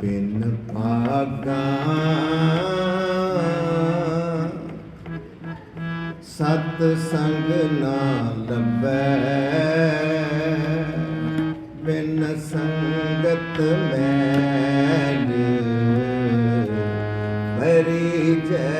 ਬਿਨ ਭਾਗਾ। ਸਤ ਸੰਗ ਨਾ ਲੱਭੈ। ਬਿਨ ਸੰਗਤ ਮੈਲ ਬਰੀ ਜੈ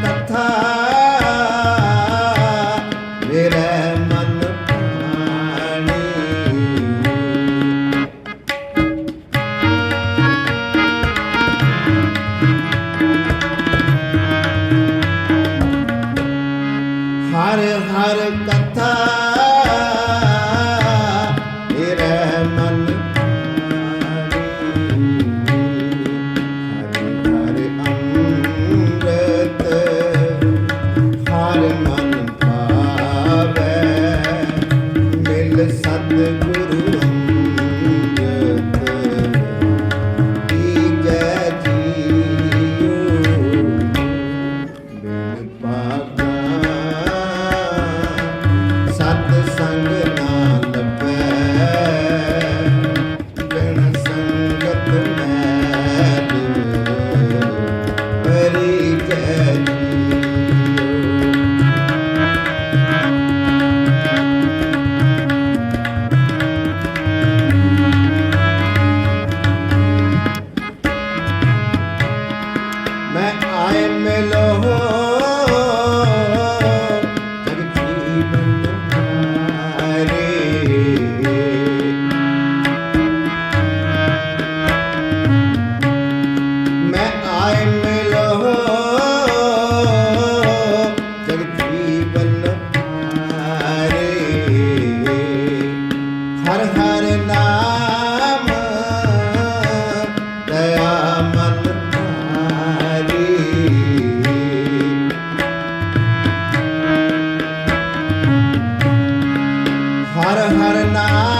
Thank. ਹਰ ਹਰ ਨਾਮ ਦਇਆ ਹਰ ਹਰ ਨਾਮ